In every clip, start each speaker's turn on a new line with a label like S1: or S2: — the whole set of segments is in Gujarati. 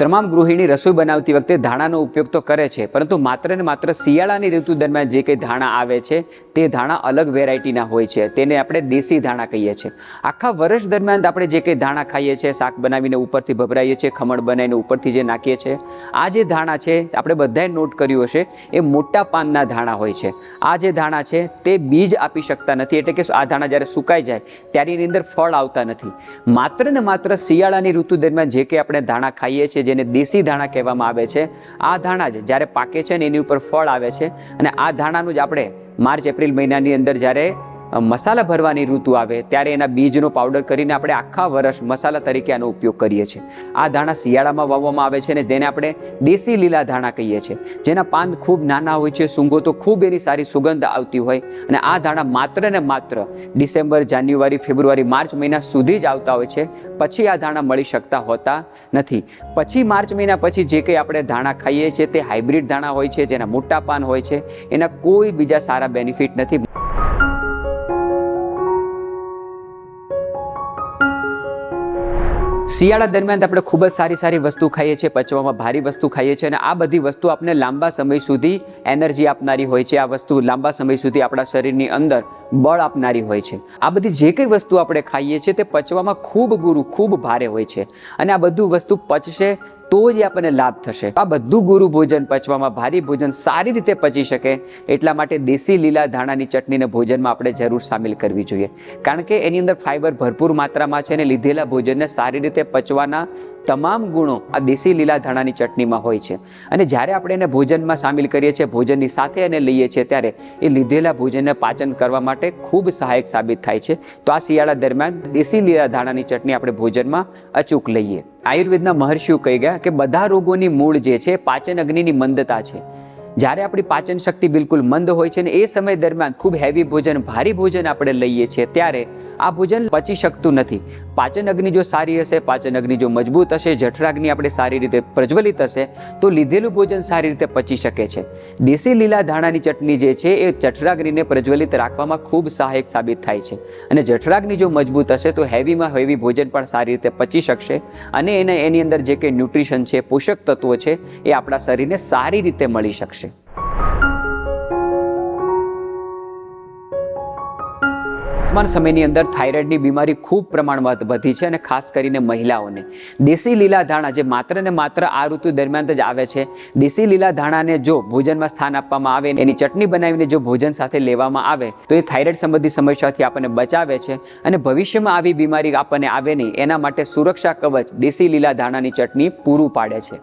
S1: તમામ ગૃહિણી રસોઈ બનાવતી વખતે ધાણાનો ઉપયોગ તો કરે છે, પરંતુ માત્ર ને માત્ર શિયાળાની ઋતુ દરમિયાન જે કંઈ ધાણા આવે છે, તે ધાણા અલગ વેરાયટીના હોય છે. તેને આપણે દેશી ધાણા કહીએ છીએ. આખા વર્ષ દરમિયાન આપણે જે કંઈ ધાણા ખાઈએ છીએ, શાક બનાવીને ઉપરથી ભભરાઈએ છીએ, ખમણ બનાવીને ઉપરથી જે નાખીએ છીએ, આ જે ધાણા છે, આપણે બધાએ નોટ કર્યું હશે, એ મોટા પાનના ધાણા હોય છે. આ જે ધાણા છે, તે બીજ આપી શકતા નથી, એટલે કે આ ધાણા જ્યારે સુકાઈ જાય ત્યારે એની અંદર ફળ આવતા નથી. માત્ર ને માત્ર શિયાળાની ઋતુ દરમિયાન જે કંઈ આપણે ધાણા ખાઈએ છીએ જેને દેશી ધાણા કહેવામાં આવે છે. આ ધાણા જ જ્યારે પાકે છે ને એની ઉપર ફળ આવે છે. અને આ ધાણાનું જ આપણે માર્ચ, એપ્રિલ મહિનાની અંદર જ્યારે મસાલા ભરવાની ઋતુ આવે ત્યારે એના બીજનો પાવડર કરીને આપણે આખા વર્ષ મસાલા તરીકે આનો ઉપયોગ કરીએ છીએ. આ ધાણા શિયાળામાં વાવવામાં આવે છે ને તેને આપણે દેશી લીલા ધાણા કહીએ છીએ. જેના પાન ખૂબ નાના હોય છે, સૂંઘો તો ખૂબ એની સારી સુગંધ આવતી હોય અને આ ધાણા માત્ર ને માત્ર ડિસેમ્બર, જાન્યુઆરી, ફેબ્રુઆરી, માર્ચ મહિના સુધી જ આવતા હોય છે. પછી આ ધાણા મળી શકતા હોતા નથી. પછી માર્ચ મહિના પછી જે કંઈ આપણે ધાણા ખાઈએ છીએ તે હાઇબ્રિડ ધાણા હોય છે, જેના મોટા પાન હોય છે, એના કોઈ બીજા સારા બેનિફિટ નથી. શિયાળા દરમિયાન આપણે ખૂબ જ સારી સારી વસ્તુ ખાઈએ છીએ, પચવામાં ભારી વસ્તુ ખાઈએ છીએ અને આ બધી વસ્તુ આપણે લાંબા સમય સુધી એનર્જી આપનારી હોય છે. આ વસ્તુ લાંબા સમય સુધી આપણા શરીરની અંદર બળ આપનારી હોય છે. આ બધી જે કંઈ વસ્તુ આપણે ખાઈએ છીએ તે પચવામાં ખૂબ ગુરુ, ખૂબ ભારે હોય છે. અને આ બધું વસ્તુ પચશે તો જ આપણને લાભ થશે. આ બધું ગુરુ ભોજન પચવામાં ભારી ભોજન સારી રીતે પચી શકે, એટલા માટે દેશી લીલા ધાણાની ચટણીને ભોજનમાં આપણે જરૂર સામેલ કરવી જોઈએ. કારણ કે એની અંદર ફાઈબર ભરપૂર માત્રામાં છે અને લીધેલા ભોજનને સારી રીતે પચવાના તમામ ગુણો આ દેશી લીલા ધાણાની ચટણીમાં હોય છે. અને જ્યારે આપણે એને ભોજનમાં સામેલ કરીએ છીએ, ભોજનની સાથે એને લઈએ છીએ, ત્યારે એ લીધેલા ભોજનને પાચન કરવા માટે ખૂબ સહાયક સાબિત થાય છે. તો આ શિયાળા દરમિયાન દેશી લીલા ધાણાની ચટણી આપણે ભોજનમાં અચૂક લઈએ. આયુર્વેદના મહર્ષિઓ કહી ગયા કે બધા રોગોની મૂળ જે છે, પાચન અગ્નિની મંદતા છે. જ્યારે આપણી પાચન શક્તિ બિલકુલ મંદ હોય છે ને એ સમય દરમિયાન ખૂબ હેવી ભોજન, ભારી ભોજન આપણે લઈએ છીએ, ત્યારે આ ભોજન પચી શકતું નથી. પાચન અગ્નિ જો સારી હશે, પાચન અગ્નિ જો મજબૂત હશે, જઠરાગ્નિ આપણે સારી રીતે પ્રજ્વલિત હશે, તો લીધેલું ભોજન સારી રીતે પચી શકે છે. દેશી લીલા ધાણાની ચટણી જે છે, એ જઠરાગ્નિને પ્રજ્વલિત રાખવામાં ખૂબ સહાયક સાબિત થાય છે. અને જઠરાગ્નિ જો મજબૂત હશે, તો હેવીમાં હેવી ભોજન પણ સારી રીતે પચી શકશે. અને એને, એની અંદર જે કંઈ ન્યુટ્રિશન છે, પોષક તત્વો છે, એ આપણા શરીરને સારી રીતે મળી શકશે. વર્તમાન સમયની અંદર થાઇરોઇડની બીમારી ખૂબ પ્રમાણમાં વધી છે અને ખાસ કરીને મહિલાઓને. દેશી લીલા ધાણા જે માત્ર ને માત્ર આ ઋતુ દરમિયાન જ આવે છે, દેશી લીલા ધાણાને જો ભોજનમાં સ્થાન આપવામાં આવે એની ચટણી બનાવીને જો ભોજન સાથે લેવામાં આવે, તો એ થાઇરોઇડ સંબંધી સમસ્યાથી આપણને બચાવે છે અને ભવિષ્યમાં આવી બીમારી આપણને આવે નહીં, એના માટે સુરક્ષા કવચ દેશી લીલા ધાણાની ચટણી પૂરું પાડે છે.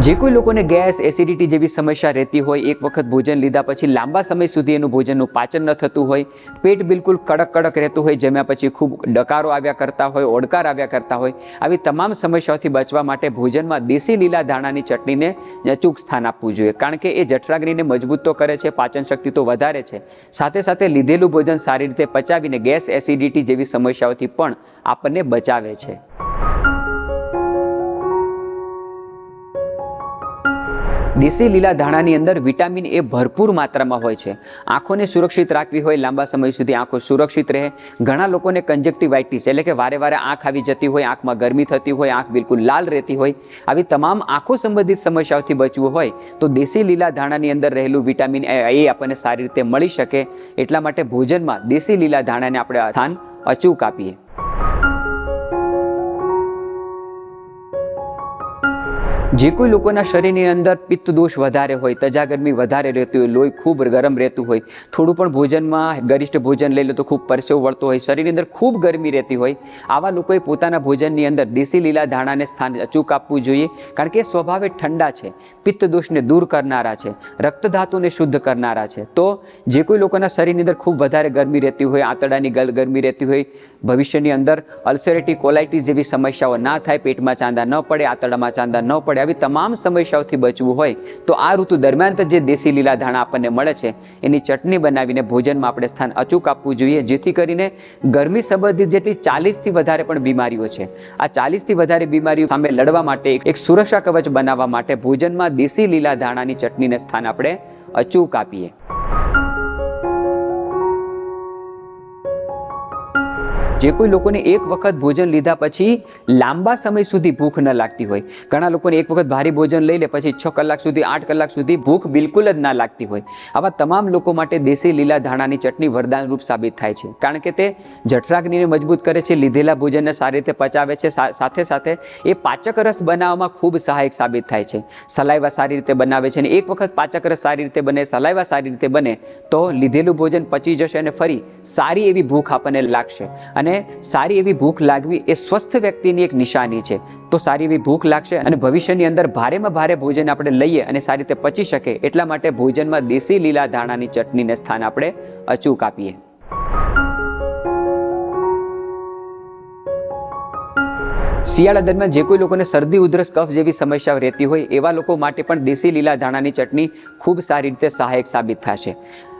S1: જે કોઈ લોકોને ગેસ, એસિડિટી જેવી સમસ્યા રહેતી હોય, એક વખત ભોજન લીધા પછી લાંબા સમય સુધી એનું ભોજનનું પાચન ન થતું હોય, પેટ બિલકુલ કડક કડક રહેતું હોય, જમ્યા પછી ખૂબ ડકારો આવ્યા કરતા હોય, ઓડકાર આવ્યા કરતા હોય, આવી તમામ સમસ્યાઓથી બચવા માટે ભોજનમાં દેશી લીલા ધાણાની ચટણીને અચૂક સ્થાન આપવું જોઈએ. કારણ કે એ જઠરાગ્નિને મજબૂત તો કરે છે, પાચન શક્તિ તો વધારે છે. સાથે સાથે લીધેલું ભોજન સારી રીતે પચાવીને ગેસ, એસિડિટી જેવી સમસ્યાઓથી પણ આપણને બચાવે છે. દેશી લીલા ધાણાની અંદર વિટામિન એ ભરપૂર માત્રામાં હોય છે. આંખોને સુરક્ષિત રાખવી હોય લાંબા સમય સુધી આંખો સુરક્ષિત રહે. ઘણા લોકોને કંજક્ટિવાઇટિસ એટલે કે વારે વારે આંખ આવી જતી હોય, આંખમાં ગરમી થતી હોય, આંખ બિલકુલ લાલ રહેતી હોય. આવી તમામ આંખો સંબંધિત સમસ્યાઓથી બચવું હોય તો દેશી લીલા ધાણાની અંદર રહેલું વિટામિન એ એ આપણને સારી રીતે મળી શકે. એટલા માટે ભોજનમાં દેશી લીલા ધાણાને આપણે સ્થાન અચૂક આપીએ. જે કોઈ લોકોના શરીરની અંદર પિત્ત દોષ વધારે હોય તજા ગરમી વધારે રહેતી હોય, લોહી ખૂબ ગરમ રહેતું હોય, થોડું પણ ભોજનમાં ગરિષ્ઠ ભોજન લઈ લો તો ખૂબ પરસેવો વળતો હોય, શરીરની અંદર ખૂબ ગરમી રહેતી હોય, આવા લોકોએ પોતાના ભોજનની અંદર દેશી લીલા ધાણાને સ્થાન અચૂક આપવું જોઈએ, કારણ કે સ્વભાવે ઠંડા છે પિત્ત દોષને દૂર કરનારા છે, રક્તધાતુને શુદ્ધ કરનારા છે. તો જે કોઈ લોકોના શરીરની અંદર ખૂબ વધારે ગરમી રહેતી હોય, આંતરડાની ગલ ગરમી રહેતી હોય, ભવિષ્યની અંદર અલ્સરેટી કોલાઇટી જેવી સમસ્યાઓ ના થાય, પેટમાં ચાંદા ન પડે, આંતરડામાં ચાંદા ન પડે આવી તમામ સમસ્યાઓથી બચવું હોય, તો આ ઋતુ દરમિયાન જે દેશી લીલા ધાણા આપણને મળે છે, એની ચટણી બનાવીને ભોજનમાં આપણે સ્થાન અચૂક આપવું જોઈએ, જેથી કરીને ગરમી સંબંધિત જેટલી ચાલીસથી વધારે પણ બીમારીઓ છે. આ ચાલીસથી વધારે બીમારીઓ સામે લડવા માટે એક સુરક્ષા કવચ બનાવવા માટે ભોજનમાં દેશી લીલા ધાણાની ચટણીને સ્થાન આપણે અચૂક આપીએ. જે કોઈ લોકોને એક વખત ભોજન લીધા પછી લાંબા સમય સુધી ભૂખ ન લાગતી હોય. ઘણા લોકોને એક વખત ભારે ભોજન લઈ લે પછી છ કલાક સુધી, આઠ કલાક સુધી ભૂખ બિલકુલ જ ના લાગતી હોય. આવા તમામ લોકો માટે દેશી લીલા ધાણાની ચટણી વરદાન રૂપ સાબિત થાય છે. કારણ કે તે જઠરાગ્નિને મજબૂત કરે છે, લીધેલા ભોજનને સારી રીતે પચાવે છે સાથે સાથે એ પાચક રસ બનાવવામાં ખૂબ સહાયક સાબિત થાય છે. સલાઈવા સારી રીતે બનાવે છે અને એક વખત પાચક રસ સારી રીતે બને, સલાઈવા સારી રીતે બને, તો લીધેલું ભોજન પચી જશે અને ફરી સારી એવી ભૂખ આપણને લાગશે. અને સારી એવી ભૂખ લાગવી એ સ્વસ્થ વ્યક્તિની એક નિશાની છે. તો સારી એવી ભૂખ લાગશે અને ભવિષ્યની અંદર ભારેમાં ભારે ભોજન આપણે લઈએ અને સારી રીતે પચી શકે એટલા માટે ભોજનમાં દેશી લીલા ધાણાની ચટણીને સ્થાન આપણે અચૂક આપીએ. શિયાળા દરમિયાન જે કોઈ લોકોને શરદી, ઉધરસ, કફ જેવી સમસ્યાઓ રહેતી હોય એવા લોકો માટે પણ દેશી લીલા ધાણાની ચટણી ખૂબ સારી રીતે સહાયક સાબિત થશે.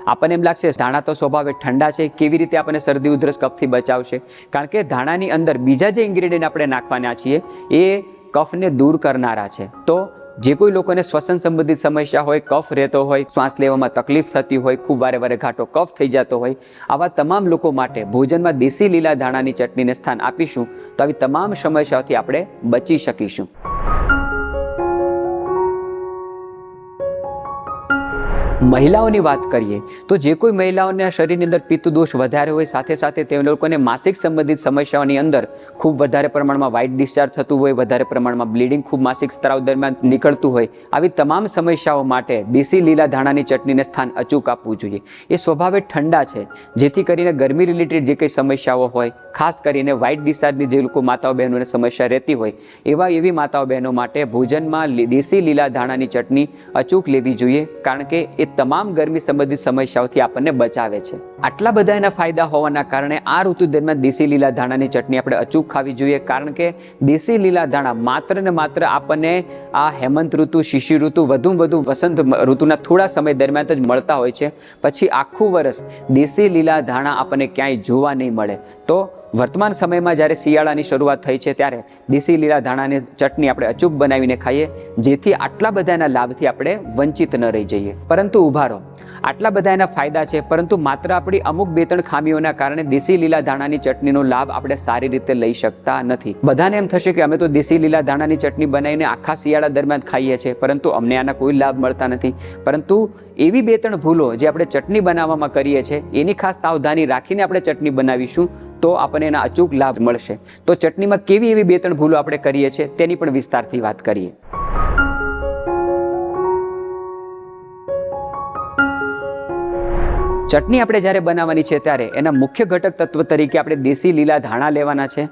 S1: આપણને એમ લાગશે, ધાણા તો સ્વભાવે ઠંડા છે, કેવી રીતે આપણને શરદી ઉધરસ કફથી બચાવશે? કારણ કે ધાણાની અંદર બીજા જે ઇન્ગ્રેડિયન્ટ આપણે નાખવાના છીએ, એ કફને દૂર કરનારા છે. તો જે કોઈ લોકોને શ્વસન સંબંધિત સમસ્યા હોય, કફ રહેતો હોય, શ્વાસ લેવામાં તકલીફ થતી હોય, ખૂબ વારે વારે ઘાટો કફ થઈ જતો હોય, આવા તમામ લોકો માટે ભોજનમાં દેશી લીલા ધાણાની ચટણીને સ્થાન આપીશું, તો આવી તમામ સમસ્યાઓથી આપણે બચી શકીશું. મહિલાઓની વાત કરીએ, તો જે કોઈ મહિલાઓના શરીરની અંદર પિત્ત દોષ વધારે હોય, સાથે સાથે તે લોકોને માસિક સંબંધિત સમસ્યાઓની અંદર ખૂબ વધારે પ્રમાણમાં વ્હાઇટ ડિસ્ચાર્જ થતું હોય, વધારે પ્રમાણમાં બ્લીડિંગ ખૂબ માસિક સ્ત્રાવ દરમિયાન નીકળતું હોય, આવી તમામ સમસ્યાઓ માટે દેશી લીલા ધાણાની ચટણીને સ્થાન અચૂક આપવું જોઈએ. એ સ્વભાવે ઠંડા છે, જેથી કરીને ગરમી રિલેટેડ જે કંઈ સમસ્યાઓ હોય, ખાસ કરીને વ્હાઇટ ડિસ્ચાર્જની જે લોકો માતાઓ બહેનોને સમસ્યા રહેતી હોય, એવા એવી માતાઓ બહેનો માટે ભોજનમાં દેશી લીલા ધાણાની ચટણી અચૂક લેવી જોઈએ, કારણ કે એ તમામ ગરમી સંબંધિત સમસ્યાઓથી આપણને બચાવે છે. આટલા બધા એના ફાયદા હોવાના કારણે આ ઋતુ દરમિયાન દેશી લીલા ધાણાની ચટણી આપણે અચૂક ખાવી જોઈએ, કારણ કે દેશી લીલા ધાણા માત્ર ને માત્ર આપણને આ હેમંત ઋતુ શિશિર ઋતુ, વધુમાં વધુ વસંત ઋતુના થોડા સમય દરમિયાન જ મળતા હોય છે. પછી આખું વર્ષ દેશી લીલા ધાણા આપણને ક્યાંય જોવા નહીં મળે. તો વર્તમાન સમયમાં જ્યારે શિયાળાની શરૂઆત થઈ છે ત્યારે દેશી લીલા ધાણાની ચટણી આપણે અચૂક બનાવીને ખાઈએ, જેથી આટલા બધા એના લાભથી આપણે વંચિત ન રહી જઈએ. પરંતુ ઊભા રહો આટલા બધા એના ફાયદા છે, પરંતુ માત્ર આપણી અમુક બે ત્રણ ખામીઓના કારણે દેશી લીલા ધાણાની ચટણીનો લાભ આપણે સારી રીતે લઈ શકતા નથી. બધાને એમ થશે કે અમે તો દેશી લીલા ધાણાની ચટણી બનાવીને આખા શિયાળા દરમિયાન ખાઈએ છીએ, પરંતુ અમને આના કોઈ લાભ મળતા નથી. પરંતુ એવી બે ત્રણ ભૂલો જે આપણે ચટણી બનાવવામાં કરીએ છીએ, એની ખાસ સાવધાની રાખીને આપણે ચટણી બનાવીશું. તો આપણને એના અચૂક લાભ મળશે. તો ચટણીમાં કેવી એવી બે ત્રણ ભૂલો આપણે કરીએ છીએ તેની પણ વિસ્તારથી વાત કરીએ. ચટણી આપણે જ્યારે બનાવવાની છે ત્યારે એના મુખ્ય ઘટક તત્વ તરીકે આપણે દેશી લીલા ધાણા લેવાના છે.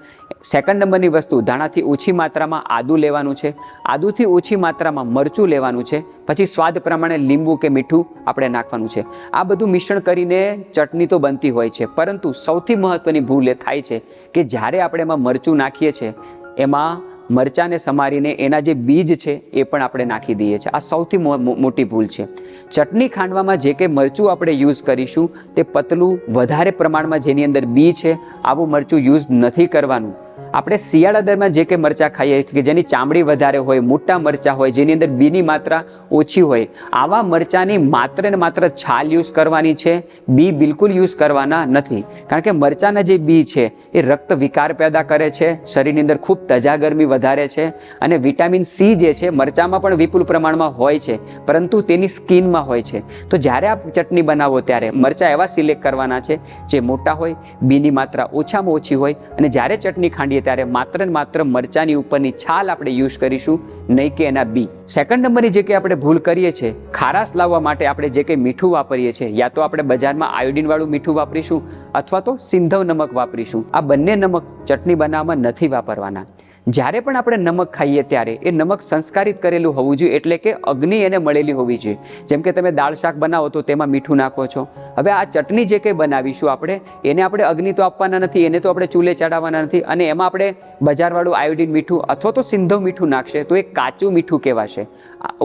S1: સેકન્ડ નંબરની વસ્તુ, ધાણાથી ઓછી માત્રામાં આદુ લેવાનું છે, આદુથી ઓછી માત્રામાં મરચું લેવાનું છે, પછી સ્વાદ પ્રમાણે લીંબુ કે મીઠું આપણે નાખવાનું છે. આ બધું મિશ્રણ કરીને ચટણી તો બનતી હોય છે, પરંતુ સૌથી મહત્ત્વની ભૂલ એ થાય છે કે જ્યારે આપણે એમાં મરચું નાખીએ છીએ એમાં મરચાંને સમારીને એના જે બીજ છે એ પણ આપણે નાખી દઈએ છીએ. આ સૌથી મોટી ભૂલ છે. ચટણી ખાંડવામાં જે કે મરચું આપણે યુઝ કરીશું, તે પતલું વધારે પ્રમાણમાં જેની અંદર બી છે, આવું મરચું યુઝ નથી કરવાનું. આપણે શિયાળા દરમિયાન જે કે મરચાં ખાઈએ કે જેની ચામડી વધારે હોય, મોટા મરચાં હોય, જેની અંદર બીની માત્રા ઓછી હોય, આવા મરચાંની માત્ર ને માત્ર છાલ યુઝ કરવાની છે, બી બિલકુલ યુઝ કરવાના નથી. કારણ કે મરચાંના જે બી છે, એ રક્ત વિકાર પેદા કરે છે, શરીરની અંદર ખૂબ તજા ગરમી વધારે છે અને વિટામિન સી જે છે, મરચાંમાં પણ વિપુલ પ્રમાણમાં હોય છે, પરંતુ તેની સ્કિનમાં હોય છે. તો જ્યારે આપ ચટણી બનાવો ત્યારે મરચાં એવા સિલેક્ટ કરવાના છે, જે મોટા હોય, બીની માત્રા ઓછામાં ઓછી હોય અને જ્યારે ચટણી ખાંડીએ ત્યારે માત્ર ને માત્ર મરચાંની ઉપરની છાલ આપણે યુઝ કરીશું, નહીં કે એના બી. સેકન્ડ નંબરની જે કંઈ આપણે ભૂલ કરીએ છીએ, ખારાશ લાવવા માટે આપણે જે કંઈ મીઠું વાપરીએ છીએ, યા તો આપણે બજારમાં આયોડીનવાળું મીઠું વાપરીશું, અથવા તો સિંધવ નમક વાપરીશું. આ બંને નમક ચટણી બનાવવામાં નથી વાપરવાના. જ્યારે પણ આપણે નમક ખાઈએ ત્યારે એ નમક સંસ્કારિત કરેલું હોવું જોઈએ, એટલે કે અગ્નિ એને મળેલી હોવી જોઈએ. જેમ કે તમે દાળ શાક બનાવો તો તેમાં મીઠું નાખો છો. હવે આ ચટણી જે કંઈ બનાવીશું આપણે, એને આપણે અગ્નિ તો આપવાના નથી, એને તો આપણે ચૂલે ચડાવવાના નથી, અને એમાં આપણે બજારવાળું આયોડિન મીઠું અથવા તો સિંધો મીઠું નાખશે, તો એ કાચું મીઠું કહેવાશે.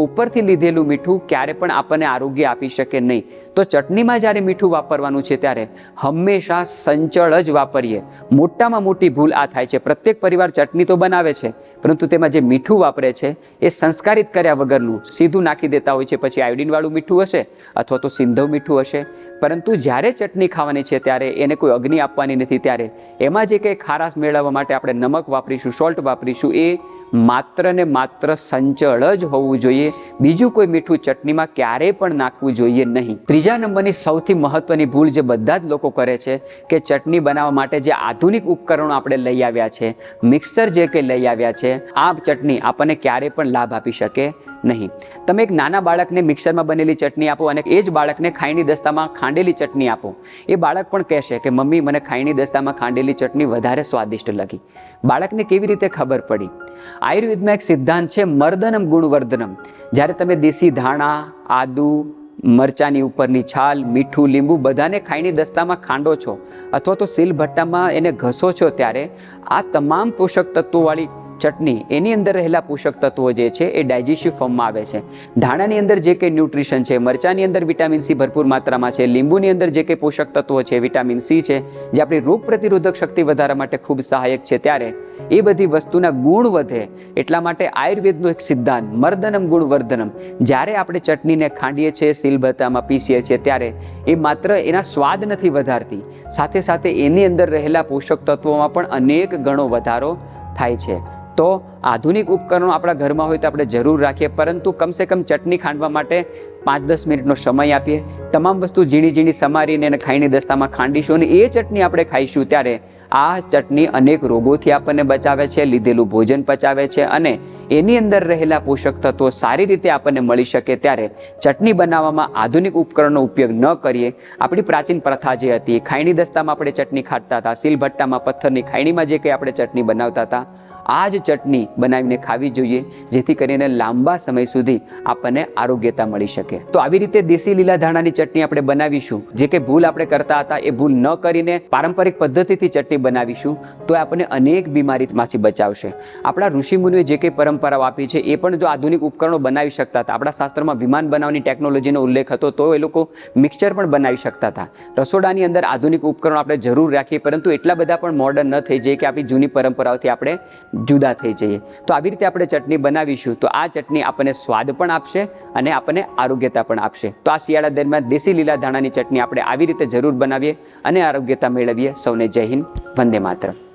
S1: ઉપરથી લીધેલું મીઠું ક્યારે પણ આપણને આરોગ્ય આપી શકે નહીં. તો ચટણીમાં જ્યારે મીઠું વાપરવાનું છે ત્યારે હંમેશા સંચળ જ વાપરીએ. મોટામાં મોટી ભૂલ આ થાય છે. પ્રત્યેક પરિવાર ચટણી તો બનાવે છે, પરંતુ તેમાં જે મીઠું વાપરે છે એ સંસ્કારિત કર્યા વગરનું સીધું નાખી દેતા હોય છે. પછી આયોડિનવાળું મીઠું હશે અથવા તો સિંધવ મીઠું હશે. પરંતુ જ્યારે ચટણી ખાવાની છે ત્યારે એને કોઈ અગ્નિ આપવાની નથી. ત્યારે એમાં જે કંઈ ખારાશ મેળવવા માટે આપણે નમક વાપરીશું, સોલ્ટ વાપરીશું એ માત્ર ને માત્ર સંચળ જ હોવું જોઈએ. બીજું કોઈ મીઠું ચટણીમાં ક્યારેય પણ નાખવું જોઈએ નહીં. ત્રીજા નંબરની સૌથી મહત્વની ભૂલ જે બધા જ લોકો કરે છે, કે ચટણી બનાવવા માટે જે આધુનિક ઉપકરણો આપણે લઈ આવ્યા છે, મિક્સર જે કંઈ લઈ આવ્યા છે, આ ચટણી આપણને ક્યારેય પણ લાભ આપી શકે નહીં. તમે એક નાના બાળકને મિક્સરમાં બનેલી ચટણી આપો અને એ જ બાળકને ખાયણી દસ્તામાં ખાંડેલી ચટણી આપો. એ બાળક પણ કહેશે કે, મમ્મી, મને ખાયણી દસ્તામાં ખાંડેલી ચટણી વધારે સ્વાદિષ્ટ લાગી. બાળકને કેવી રીતે ખબર પડી? આયુર્વેદમાં એક સિદ્ધાંત છે, મર્દનમ ગુણવર્ધનમ. જ્યારે તમે દેશી ધાણા, આદુ, મરચાની ઉપરની છાલ, મીઠું, લીંબુ બધાને ખાઈની દસ્તામાં ખાંડો છો, અથવા તો સીલ ભટ્ટામાં એને ઘસો છો ત્યારે આ તમામ પોષક તત્વોવાળી ચટણી, એની અંદર રહેલા પોષક તત્વો જે છે એ ડાયજેસ્ટિવ ફોર્મમાં આવે છે. ધાણાની અંદર જે કંઈ ન્યુટ્રિશન છે, મરચાની અંદર વિટામિન સી ભરપૂર માત્રામાં છે, લીંબુની અંદર જે કંઈ પોષક તત્વો છે વિટામિન સી છે, જે આપણી રોગ પ્રતિરોધક શક્તિ વધારવા માટે ખૂબ સહાયક છે ત્યારે એ બધી વસ્તુના ગુણ વધે એટલા માટે આયુર્વેદનો એક સિદ્ધાંત, મર્દનમ ગુણ વર્ધનમ જ્યારે આપણે ચટણીને ખાંડીએ છીએ સિલબત્તામાં પીસીએ છીએ, ત્યારે એ માત્ર એના સ્વાદ નથી વધારતી. સાથે સાથે એની અંદર રહેલા પોષક તત્વોમાં પણ અનેક ગણો વધારો થાય છે. તો આધુનિક ઉપકરણો આપણા ઘરમાં હોય તો આપણે જરૂર રાખીએ, પરંતુ કમસે કમ ચટણી ખાંડવા માટે પાંચ દસ મિનિટનો સમય આપીએ. તમામ વસ્તુ ઝીણી ઝીણી સમારીને એને ખાઈને દસ્તામાં ખાંડીશું અને એ ચટણી આપણે ખાઈશું ત્યારે આ ચટણી અનેક રોગોથી આપણને બચાવે છે, લીધેલું ભોજન પચાવે છે અને એની અંદર રહેલા પોષક તત્વો સારી રીતે આપણને મળી શકે ત્યારે ચટણી બનાવવામાં આધુનિક ઉપકરણનો ઉપયોગ ન કરીએ. આપણી પ્રાચીન પ્રથા જે હતી ખાયણી દસ્તામાં આપણે ચટણી ખાટતા હતા, સિલભટ્ટામાં પથ્થરની ખાયણીમાં જે કંઈ આપણે ચટણી બનાવતા હતા, આ જ ચટણી બનાવીને ખાવી જોઈએ, જેથી કરીને લાંબા સમય સુધી આપણને આરોગ્યતા મળી શકે. તો આવી રીતે દેશી લીલા ધાણાની ચટણી આપણે બનાવીશું. જે કે ભૂલ આપણે કરતા હતા, એ ભૂલ ન કરીને પારંપરિક પદ્ધતિથી ચટણી બનાવીશું, તો આપણને અનેક બીમારીમાંથી બચાવશે. આપણા ઋષિમુનિઓએ જે કંઈ પરંપરાઓ આપી છે, એ પણ જો આધુનિક ઉપકરણો બનાવી શકતા હતા, આપણા શાસ્ત્રમાં વિમાન બનાવવાની ટેકનોલોજીનો ઉલ્લેખ હતો, તો એ લોકો મિક્સચર પણ બનાવી શકતા હતા. રસોડાની અંદર આધુનિક ઉપકરણો આપણે જરૂર રાખીએ, પરંતુ એટલા બધા પણ મોડર્ન ન થઈ જાય કે આપણી જૂની પરંપરાઓથી આપણે જુદા થઈ જઈએ. તો આવી રીતે આપણે ચટણી બનાવીશું. તો આ ચટણી આપણને સ્વાદ પણ આપશે અને આપણને આરોગ્યતા પણ આપશે. તો આ શિયાળા દરમિયાન દેશી લીલા ધાણાની ચટણી આપણે આવી રીતે જરૂર બનાવીએ અને આરોગ્યતા મેળવીએ. સૌને જય હિન્દ. વંદે માતરમ.